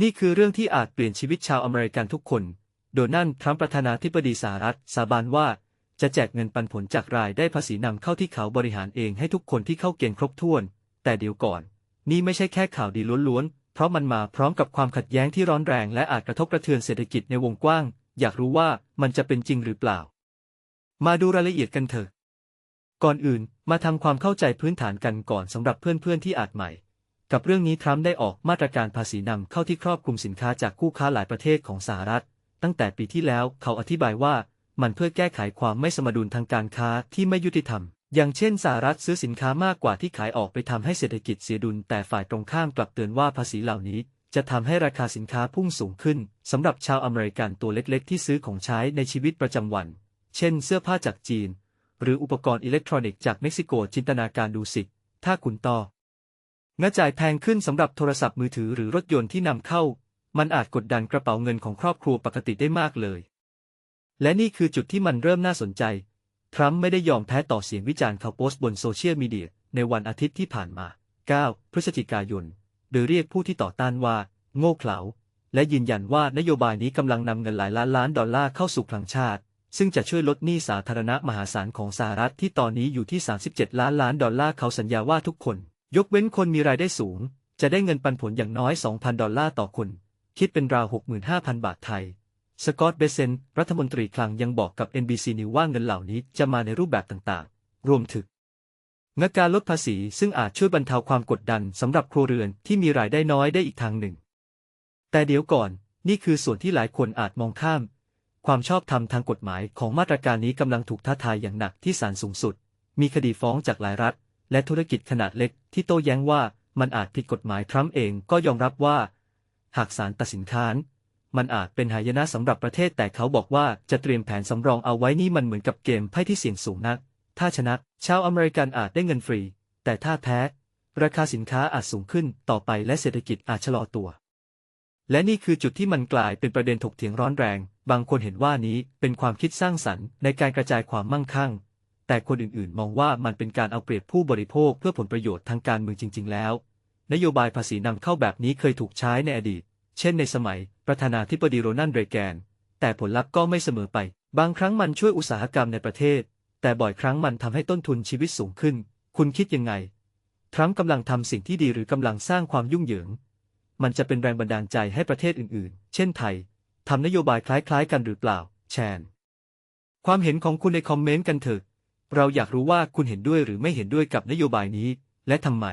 นี่คือเรื่องที่อาจเปลี่ยนชีวิตชาวอเมริกันทุกคน โดนัลด์ทรัมป์ประธานาธิบดีสหรัฐสาบานว่าจะแจกเงินปันผลจากรายได้ภาษีนำเข้าที่เขาบริหารเองให้ทุกคนที่เข้าเกณฑ์ครบถ้วน แต่เดี๋ยวก่อน นี่ไม่ใช่แค่ข่าวดีล้วนๆ เพราะมันมาพร้อมกับความขัดแย้งที่ร้อนแรงและอาจกระทบกระเทือนเศรษฐกิจในวงกว้าง อยากรู้ว่ามันจะเป็นจริงหรือเปล่า มาดูรายละเอียดกันเถอะ ก่อนอื่นมาทำความเข้าใจพื้นฐานกันก่อนสำหรับเพื่อนๆที่อาจใหม่ กับเรื่องนี้ทรัมป์ได้ออกมาตรการภาษีนำเข้าที่ครอบคลุมสินค้าจากคู่ค้าหลายประเทศของสหรัฐ ตั้งแต่ปีที่แล้วเขาอธิบายว่ามันเพื่อแก้ไขความไม่สมดุลทางการค้าที่ไม่ยุติธรรม อย่างเช่นสหรัฐซื้อสินค้ามากกว่าที่ขายออกไปทำให้เศรษฐกิจเสียดุล แต่ฝ่ายตรงข้ามกลับเตือนว่าภาษีเหล่านี้ จะทำให้ราคาสินค้าพุ่งสูงขึ้นสำหรับชาวอเมริกันตัวเล็กๆ ที่ซื้อของใช้ในชีวิตประจำวัน เช่น เสื้อผ้าจากจีน หรืออุปกรณ์อิเล็กทรอนิกส์จากเม็กซิโกจินตนาการดูสิถ้าคุณต่อ งะจ่ายแพงขึ้นสำหรับโทรศัพท์มือถือหรือรถยนต์ที่นำเข้า มันอาจกดดันกระเป๋าเงินของครอบครัวปกติได้มากเลย และนี่คือจุดที่มันเริ่มน่าสนใจ ทรัมป์ไม่ได้ยอมแพ้ต่อเสียงวิจารณ์เขาโพสต์บนโซเชียลมีเดียในวันอาทิตย์ที่ผ่านมา 9 พฤศจิกายน โดยเรียกผู้ที่ต่อต้านว่า โง่เขลา และยืนยันว่านโยบายนี้กำลังนำเงินหลายล้านล้านดอลลาร์เข้าสู่คลังชาติ ซึ่งจะช่วยลดหนี้สาธารณะมหาศาลของสหรัฐที่ตอนนี้อยู่ที่ 37 ล้านล้านดอลลาร์เขาสัญญาว่าทุกคน ยกเว้นคนมีรายได้สูง จะได้เงินปันผลอย่างน้อย 2,000 ดอลลาร์ต่อคน คิดเป็นราว 65,000 บาทไทย สกอตต์เบเซน รัฐมนตรีคลังยังบอกกับ NBC News ว่าเงินเหล่านี้จะมาในรูปแบบต่างๆ รวมถึงงการลดภาษีซึ่งอาจช่วยบรรเทาความกดดันสำหรับครัวเรือนที่มีรายได้น้อยได้อีกทางหนึ่ง แต่เดี๋ยวก่อนนี่คือส่วนที่หลายคนอาจมองข้าม ความชอบธรรมทางกฎหมายของมาตรการนี้กำลังถูกท้าทายอย่างหนักที่ศาลสูงสุด มีคดีฟ้องจากหลายรัฐ และธุรกิจขนาดเล็กที่โต้แย้งว่ามันอาจผิดกฎหมายทรัมป์เองก็ยอมรับว่า หากศาลตัดสินค้าน มันอาจเป็นหายนะสำหรับประเทศแต่เขาบอกว่าจะเตรียมแผนสำรองเอาไว้นี่มันเหมือนกับเกมไพ่ที่เสี่ยงสูงนัก ถ้าชนะชาวอเมริกันอาจได้เงินฟรี แต่ถ้าแพ้ ราคาสินค้าอาจสูงขึ้นต่อไปและเศรษฐกิจอาจชะลอตัว และนี่คือจุดที่มันกลายเป็นประเด็นถกเถียงร้อนแรง บางคนเห็นว่านี้เป็นความคิดสร้างสรรค์ในการกระจายความมั่งคั่ง แต่คนอื่นๆ มองว่ามันเป็นการเอาเปรียบผู้บริโภคเพื่อผลประโยชน์ทางการเมืองจริง ๆ แล้ว นโยบายภาษีนำเข้าแบบนี้เคยถูกใช้ในอดีต เช่นในสมัย ประธานาธิบดีโรนัลด์เรแกน แต่ผลลัพธ์ก็ไม่เสมอไป บางครั้งมันช่วยอุตสาหกรรมในประเทศ แต่บ่อยครั้งมันทำให้ต้นทุนชีวิตสูงขึ้น คุณคิดยังไง ทรัมป์กำลังทำสิ่งที่ดีหรือกำลังสร้างความยุ่งเหยิง มันจะเป็นแรงบันดาลใจให้ประเทศอื่นๆ เช่นไทยทำนโยบายคล้ายๆ กันหรือเปล่า แชน ความเห็นของคุณในคอมเมนต์กันเถอะ เราอยากรู้ว่าคุณเห็นด้วยหรือไม่เห็นด้วยกับนโยบายนี้ และทำไม